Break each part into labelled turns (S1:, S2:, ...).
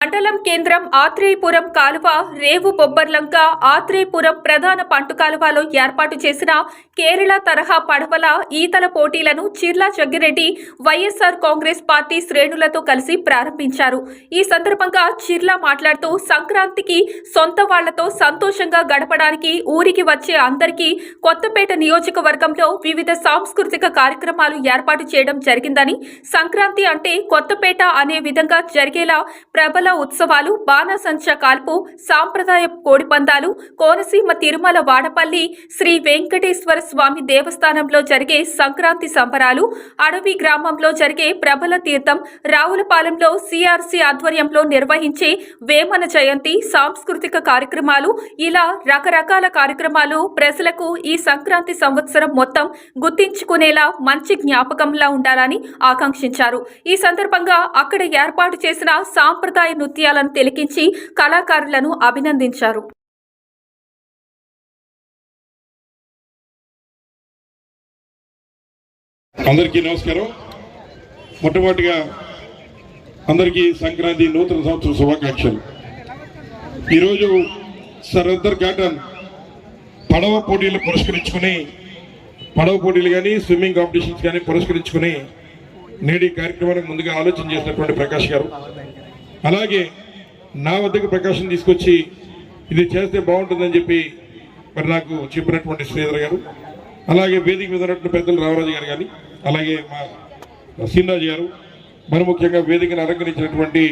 S1: మండలం కేంద్రం ఆత్రేయపురం కాలువ రేవు బొబ్బర్లంక ఆత్రేయపురం ప్రధాన పంటు కాలువలో ఏర్పాటు చేసిన కేరళ తరహా పడవల ఈతల పోటీలను చిర్లా జగ్గిరెడ్డి వైఎస్ఆర్ కాంగ్రెస్ పార్టీ శ్రేణులతో కలిసి ప్రారంభించారు. ఈ సందర్భంగా చిర్లా మాట్లాడుతూ సంక్రాంతికి సొంత వాళ్ళతో సంతోషంగా గడపడానికి ఊరికి వచ్చే అందరికీ కొత్తపేట నియోజకవర్గంలో వివిధ సాంస్కృతిక కార్యక్రమాలు ఏర్పాటు చేయడం జరిగిందని సంక్రాంతి అంటే కొత్తపేట అనే విధంగా జరిగేలా ప్రబల ఉత్సవాలు బాణసంచ కాల్పు సాంప్రదాయ కోడిపందాలు కోనసీమ తిరుమల వాడపల్లి శ్రీ వెంకటేశ్వర స్వామి దేవస్థానంలో జరిగే సంక్రాంతి సంబరాలు అడవి గ్రామంలో జరిగే ప్రబల తీర్థం రావులపాలెంలో సిఆర్సి ఆధ్వర్యంలో నిర్వహించే వేమన జయంతి సాంస్కృతిక కార్యక్రమాలు ఇలా రకరకాల కార్యక్రమాలు ప్రజలకు ఈ సంక్రాంతి సంవత్సరం మొత్తం గుర్తించుకునేలా మంచి జ్ఞాపకంలా ఉండాలని ఆకాంక్షించారు. ఈ సందర్భంగా అక్కడ ఏర్పాటు చేసిన సాంప్రదాయ నృత్యాలను తిలకించి కళాకారులను అభినందించారు.
S2: అందరికీ నమస్కారం. మొట్టమొదటిగా అందరికీ సంక్రాంతి నూతన సంవత్సర శుభాకాంక్షలు. ఈరోజు సరద్దర్ గార్డెన్ పడవ పోటీలు పురస్కరించుకుని పడవ పోటీలు కానీ స్విమ్మింగ్ కాంపిటీషన్స్ కానీ పురస్కరించుకుని నేటి కార్యక్రమానికి ముందుగా ఆలోచన చేసినటువంటి ప్రకాష్ గారు. అలాగే నా వద్దకు ప్రకాశం తీసుకొచ్చి ఇది చేస్తే బాగుంటుందని చెప్పి మరి నాకు చెప్పినటువంటి శ్రీధర్ గారు అలాగే వేదిక మీద ఉన్నటువంటి పెద్దలు రామరాజు గారు కానీ అలాగే మా సీనరాజు గారు మరి ముఖ్యంగా వేదికను అలంకరించినటువంటి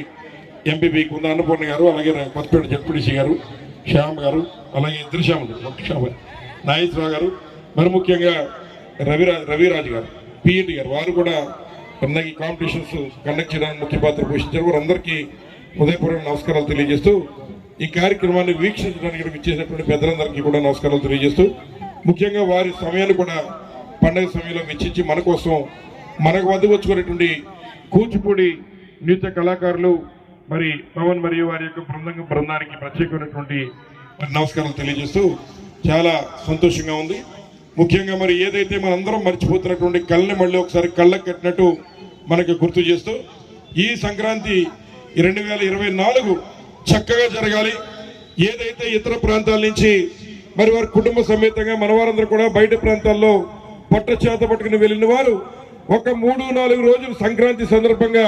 S2: ఎంపీపీ కుంద అన్నపూర్ణ గారు అలాగే కొత్తపేట జడ్పీటీసీ గారు శ్యామ్ గారు అలాగే ఇద్దరు శ్యాములు ఒక శ్యామ నాగేశ్వరరావు గారు మరి ముఖ్యంగా రవిరాజ్ రవిరాజు గారు పిఈటి గారు వారు కూడా అందరికి కాంపిటీషన్స్ కండక్ట్ చేయడానికి ముఖ్య పాత్ర పోషించారు. వారందరికీ హృదయపూర్వక నమస్కారాలు తెలియజేస్తూ ఈ కార్యక్రమాన్ని వీక్షించడానికి ఇక్కడికి పెద్దలందరికీ కూడా నమస్కారాలు తెలియజేస్తూ ముఖ్యంగా వారి సమయాన్ని కూడా పండగ సమయంలో వెచ్చించి మన కోసం మనకు వద్ద వచ్చుకునేటువంటి కూచిపూడి నృత్య కళాకారులు మరి పవన్ మరియు వారి యొక్క బృందంగా బృందానికి ప్రత్యేకమైనటువంటి నమస్కారాలు తెలియజేస్తూ చాలా సంతోషంగా ఉంది. ముఖ్యంగా మరి ఏదైతే మనందరం మర్చిపోతున్నటువంటి కళ్ళని మళ్ళీ ఒకసారి కళ్ళకు కట్టినట్టు మనకు గుర్తు చేస్తూ ఈ సంక్రాంతి రెండు వేల ఇరవై నాలుగు చక్కగా జరగాలి. ఏదైతే ఇతర ప్రాంతాల నుంచి మరి వారి కుటుంబ సమేతంగా మనవారందరూ కూడా బయట ప్రాంతాల్లో పట్ట చేత పట్టుకుని వెళ్ళిన వారు ఒక మూడు నాలుగు రోజులు సంక్రాంతి సందర్భంగా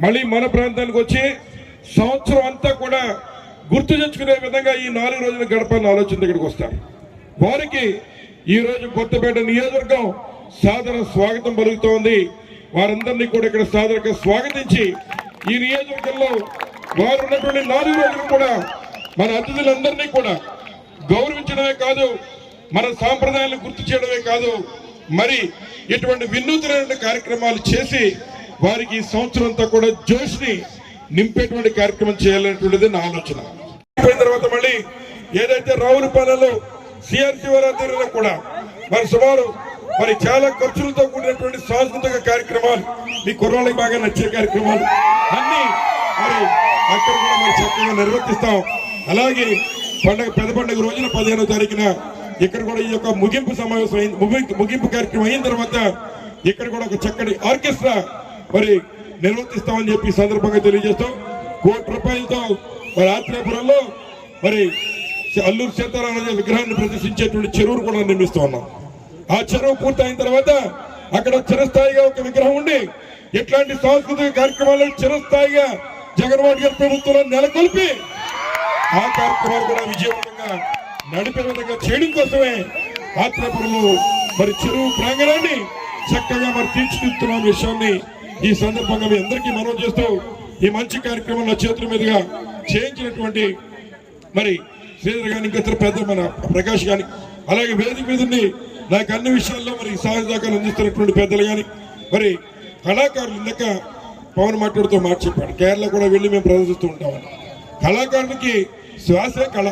S2: మళ్ళీ మన ప్రాంతానికి వచ్చి సంవత్సరం అంతా కూడా గుర్తు తెచ్చుకునే విధంగా ఈ నాలుగు రోజులు గడపాలని ఆలోచన దగ్గరికి వస్తారు. వారికి ఈ రోజు కొత్తపేట నియోజకవర్గం సాదర స్వాగతం పలుకుతోంది. వారందరినీ కూడా ఇక్కడ సాదరగా స్వాగతించి ఈ నియోజకవర్గంలో వారు ఉన్నటువంటి నాలుగు రోజులు కూడా మన అతిథులందరినీ కూడా గౌరవించడమే కాదు మన సాంప్రదాయాలను గుర్తు చేయడమే కాదు మరి ఇటువంటి వినూత్నమైన కార్యక్రమాలు చేసి వారికి ఈ సంవత్సరం అంతా కూడా జోష్ని నింపేటువంటి కార్యక్రమం చేయాలనేటువంటిది నా ఆలోచన. అయిపోయిన తర్వాత మళ్ళీ ఏదైతే రావులపాలెంలో సిఆర్సీ వారి ఆధ్వర్యంలో కూడా మరి సుమారు మరి చాలా ఖర్చులతో కూడినటువంటి సాంస్కృతిక కార్యక్రమాలు మీ కుర్రాళ్ళకి బాగా నచ్చే కార్యక్రమాలు అన్ని మరి అక్కడ కూడా మరి చక్కగా నిర్వర్తిస్తాం. అలాగే పండగ పెద్ద పండుగ రోజున పదిహేనో తారీఖున ఇక్కడ కూడా ఈ యొక్క ముగింపు సమావేశం అయింది. ముగింపు- ముగింపు కార్యక్రమం అయిన తర్వాత ఇక్కడ కూడా ఒక చక్కటి ఆర్కెస్ట్రా మరి నిర్వర్తిస్తామని చెప్పి సందర్భంగా తెలియజేస్తాం. కోటి రూపాయలతో మరి ఆత్రేయపురంలో మరి అల్లూరు సీతారామరాజు విగ్రహాన్ని ప్రదర్శించేటువంటి చెరువును కూడా నిర్మిస్తూ ఉన్నాం. ఆ చెరువు పూర్తయిన తర్వాత అక్కడ చిరస్థాయిగా ఒక విగ్రహం ఉండి ఇట్లాంటి సాంస్కృతిక కార్యక్రమాలు చిరస్థాయిగా జగన్మోహన్ గారి ప్రభుత్వంలో నెలకొల్పి ఆ కార్యక్రమాలు కూడా విజయవంతంగా నడిపే విధంగా చేయడం కోసమే ఆత్మపురంలో మరి చెరువు ప్రాంగణాన్ని చక్కగా మరి తీర్చిదిద్దుతున్న విషయాన్ని ఈ సందర్భంగా మీ అందరికీ మనవి చేస్తూ ఈ మంచి కార్యక్రమం నా చేతుల మీదుగా చేయించినటువంటి మరి శ్రీధర్ కానీ ఇంకా ఇతర పెద్ద మన ప్రకాష్ కానీ అలాగే వేదిక మీద ఉండి నాకు అన్ని విషయాల్లో మరి సహాయ సహకారం అందిస్తున్నటువంటి పెద్దలు కానీ మరి కళాకారులు ఇందాక పవన్ మాట్లాడుతూ మాట చెప్పాడు. కేరళ కూడా వెళ్ళి మేము ప్రదర్శిస్తూ ఉంటామని కళాకారునికి శ్వాసే కళ.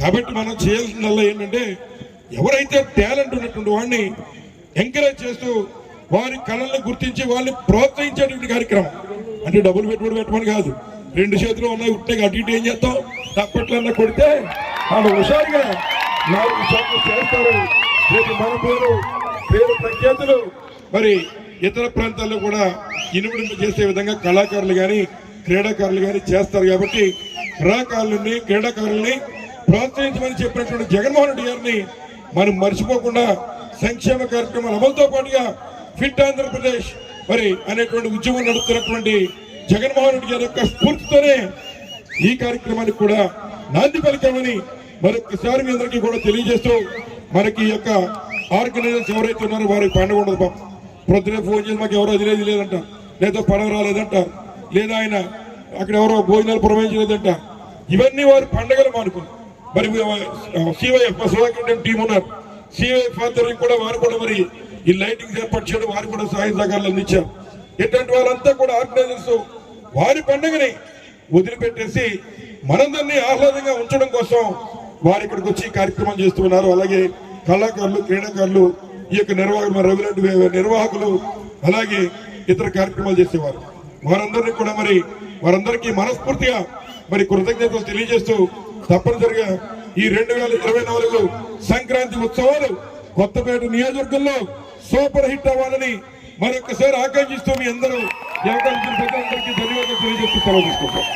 S2: కాబట్టి మనం చేయాల్సిందల్లా ఏంటంటే ఎవరైతే టాలెంట్ ఉన్నటువంటి వాడిని ఎంకరేజ్ చేస్తూ వారి కళలను గుర్తించి వాళ్ళని ప్రోత్సహించేటువంటి కార్యక్రమం. అంటే డబ్బులు పెట్టుబడి పెట్టమని కాదు. రెండు చేతులు ఉన్నాయి ఉంటే అటు ఇటు ఏం చేస్తాం? తప్పట్లన్నా కొడితే వాళ్ళు హుషారుగా నాలుగు సార్లు చేస్తారు. రేపు మన పేరు పేరు ప్రఖ్యాతులు. మరి ఇతర ప్రాంతాల్లో కూడా ఇనుమడింపు చేసే విధంగా కళాకారులు కానీ క్రీడాకారులు కానీ చేస్తారు కాబట్టి కళాకారులని క్రీడాకారుల్ని ప్రోత్సహించమని చెప్పినటువంటి జగన్మోహన్ రెడ్డి గారిని మనం మర్చిపోకుండా సంక్షేమ కార్యక్రమాల అమలుతో పాటుగా ఫిట్ ఆంధ్రప్రదేశ్ మరి అనేటువంటి ఉద్యమం నడుపుతున్నటువంటి జగన్మోహన్ రెడ్డి గారి యొక్క స్ఫూర్తితోనే ఈ కార్యక్రమానికి కూడా నాంది పలికామని మరొకసారి మీ అందరికీ కూడా తెలియజేస్తూ మనకి ఈ యొక్క ఆర్గనైజర్స్ ఎవరైతే ఉన్నారో వారికి పండుగ ఉండదు పాప. ప్రొద్దునే ఫోన్ చేసి మాకు ఎవరో అది లేదంట. లేదా పడవ రాలేదంట. లేదా ఆయన అక్కడ ఎవరో భోజనాలు పురమాయించలేదంట. ఇవన్నీ వారు పండుగలు మానుకుని. మరి సివైఎఫ్ సుధాకర్ టీం ఉన్నారు. సివైఎఫ్ ఆధ్వర్యం కూడా వారు కూడా మరి ఈ లైటింగ్ ఏర్పాటు చేయడం వారు కూడా సహాయ సహకారాలు అందించారు. ఎటువంటి వారంతా కూడా ఆర్గనైజర్స్ వారి పండుగని వదిలిపెట్టేసి మనందరినీ ఆహ్లాదంగా ఉంచడం కోసం వారు ఇక్కడికి వచ్చి కార్యక్రమం చేస్తున్నారు. అలాగే కళాకారులు క్రీడాకారులు ఈ యొక్క నిర్వాహకులు మరి నిర్వాహకులు అలాగే ఇతర కార్యక్రమాలు చేసేవారు. వారందరినీ కూడా మరి వారందరికీ మనస్ఫూర్తిగా మరి కృతజ్ఞతలు తెలియజేస్తూ తప్పనిసరిగా ఈ రెండు వేల ఇరవై నాలుగు సంక్రాంతి ఉత్సవాలు కొత్తపేట నియోజకవర్గంలో సూపర్ హిట్ అవ్వాలని మరొకసారి ఆకాంక్షిస్తూ మీ అందరూ ఈ అవకాశం ఇచ్చిన ధన్యవాదాలు తెలియజేస్తూ సెలవు తీసుకుంటాం.